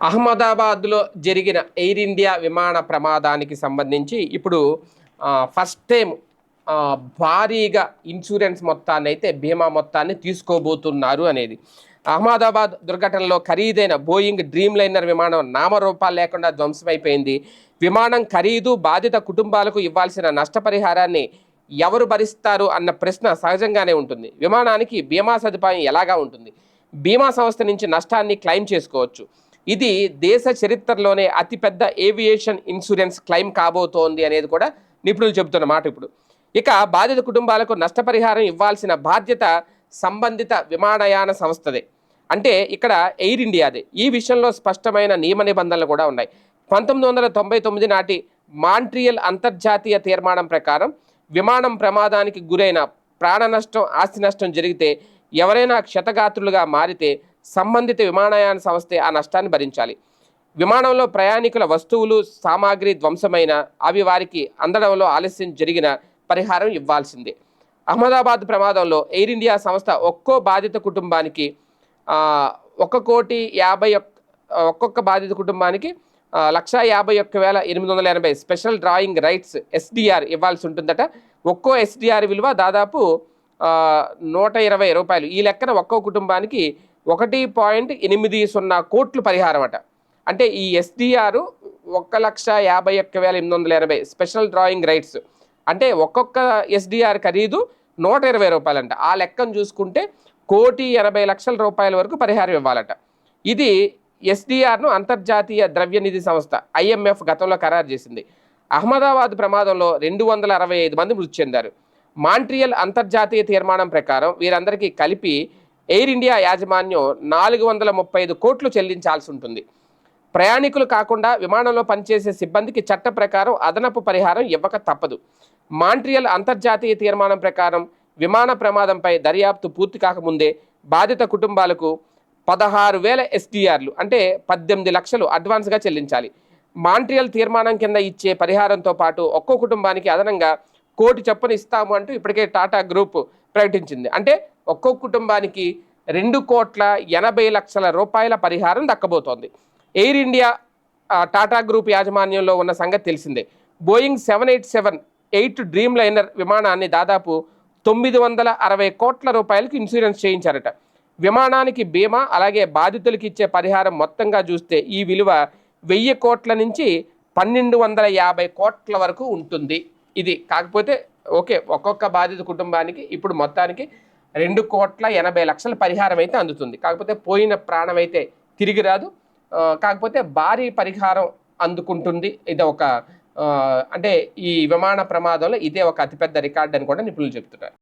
అహ్మదాబాద్లో జరిగిన air India విమాన ప్రమాదానికి సంబంధించి ఇప్పుడు ఫస్ట్ టైం భారీగా ఇన్సూరెన్స్ మొత్తాన్ని అయితే బీమా మొత్తాన్ని తీసుకోబోతున్నారు అనేది. అహ్మదాబాద్ దుర్ఘటనలో ఖరీదైన బోయింగ్ డ్రీమ్ లైనర్ విమానం నామరూపాలు లేకుండా ధ్వంసమైపోయింది. విమానం ఖరీదు బాధిత కుటుంబాలకు ఇవ్వాల్సిన నష్టపరిహారాన్ని ఎవరు భరిస్తారు అన్న ప్రశ్న సహజంగానే ఉంటుంది. విమానానికి బీమా సదుపాయం ఎలాగా ఉంటుంది? బీమా సంస్థ నుంచి నష్టాన్ని క్లెయిమ్ చేసుకోవచ్చు. ఇది దేశ చరిత్రలోనే అతిపెద్ద ఏవియేషన్ ఇన్సూరెన్స్ క్లెయిమ్ కాబోతోంది అనేది కూడా నిపుణులు చెబుతున్న మాట ఇప్పుడు. ఇక బాధిత కుటుంబాలకు నష్టపరిహారం ఇవ్వాల్సిన బాధ్యత సంబంధిత విమానయాన సంస్థదే. అంటే ఇక్కడ ఎయిర్ ఇండియాదే ఈ విషయంలో స్పష్టమైన నియమ నిబంధనలు కూడా ఉన్నాయి. పంతొమ్మిది వందల తొంభై తొమ్మిది నాటి మాంట్రియల్ అంతర్జాతీయ తీర్మానం ప్రకారం విమానం ప్రమాదానికి గురైన ప్రాణ నష్టం ఆస్తి నష్టం జరిగితే ఎవరైనా క్షతగాత్రులుగా మారితే సంబంధిత విమానయాన సంస్థే ఆ నష్టాన్ని భరించాలి. విమానంలో ప్రయాణికుల వస్తువులు సామాగ్రి ధ్వంసమైన అవి వారికి అందడంలో ఆలస్యం జరిగిన పరిహారం ఇవ్వాల్సిందే. అహ్మదాబాద్ ప్రమాదంలో ఎయిర్ ఇండియా సంస్థ ఒక్కో బాధిత కుటుంబానికి ఒక కోటి యాభై ఒక్కొక్క బాధిత కుటుంబానికి లక్షా యాభై ఒక్క వేల ఎనిమిది వందల ఎనభై స్పెషల్ డ్రాయింగ్ రైట్స్ ఎస్డిఆర్ ఇవ్వాల్సి ఉంటుందట. ఒక్కో ఎస్డిఆర్ విలువ దాదాపు నూట ఇరవై రూపాయలు. ఈ లెక్కన ఒక్కో కుటుంబానికి ఒకటి పాయింట్ ఎనిమిది సున్నా కోట్లు పరిహారం అట అంటే ఈ ఎస్డిఆర్ ఒక్క లక్ష యాభై ఒక్క వేల ఎనిమిది వందల ఎనభై స్పెషల్ డ్రాయింగ్ రైట్స్. అంటే ఒక్కొక్క ఎస్డిఆర్ ఖరీదు నూట ఇరవై రూపాయలంట. ఆ లెక్కను చూసుకుంటే కోటి ఎనభై లక్షల రూపాయల వరకు పరిహారం ఇవ్వాలట. ఇది ఎస్డిఆర్ను అంతర్జాతీయ ద్రవ్యనిధి సంస్థ ఐఎంఎఫ్ గతంలో ఖరారు చేసింది. అహ్మదాబాద్ ప్రమాదంలో రెండు వందల అరవై ఐదు మంది మృతి చెందారు. మాంట్రియల్ అంతర్జాతీయ తీర్మానం ప్రకారం వీరందరికీ కలిపి ఎయిర్ ఇండియా యాజమాన్యం నాలుగు వందల ముప్పై ఐదు కోట్లు చెల్లించాల్సి ఉంటుంది. ప్రయాణికులు కాకుండా విమానంలో పనిచేసే సిబ్బందికి చట్ట ప్రకారం అదనపు పరిహారం ఇవ్వక తప్పదు. మాంట్రియల్ అంతర్జాతీయ తీర్మానం ప్రకారం విమాన ప్రమాదంపై దర్యాప్తు పూర్తి కాకముందే బాధిత కుటుంబాలకు పదహారు వేల ఎస్డిఆర్లు అంటే పద్దెనిమిది లక్షలు అడ్వాన్స్గా చెల్లించాలి. మాంట్రియల్ తీర్మానం కింద ఇచ్చే పరిహారంతో పాటు ఒక్కో కుటుంబానికి అదనంగా కోటి చొప్పున ఇస్తాము అంటూ ఇప్పటికే టాటా గ్రూప్ ప్రకటించింది. అంటే ఒక్కో కుటుంబానికి రెండు కోట్ల ఎనభై లక్షల రూపాయల పరిహారం దక్కబోతోంది. ఎయిర్ ఇండియా టాటా గ్రూప్ యాజమాన్యంలో ఉన్న సంగతి తెలిసిందే. Boeing seven eight seven eight Dreamliner విమానాన్ని దాదాపు తొమ్మిది వందల అరవై కోట్ల రూపాయలకు ఇన్సూరెన్స్ చేయించారట. విమానానికి బీమా అలాగే బాధితులకు ఇచ్చే పరిహారం మొత్తంగా చూస్తే ఈ విలువ వెయ్యి కోట్ల నుంచి పన్నెండు వందల యాభై కోట్ల వరకు ఉంటుంది. ఇది కాకపోతే ఓకే ఒక్కొక్క బాధిత కుటుంబానికి ఇప్పుడు మొత్తానికి రెండు కోట్ల ఎనభై లక్షల పరిహారం అయితే అందుతుంది. కాకపోతే పోయిన ప్రాణం అయితే తిరిగి రాదు. కాకపోతే భారీ పరిహారం అందుకుంటుంది. ఇది ఒక అంటే ఈ విమాన ప్రమాదంలో ఇదే ఒక అతిపెద్ద రికార్డ్ అని కూడా నిపుణులు చెప్తున్నారు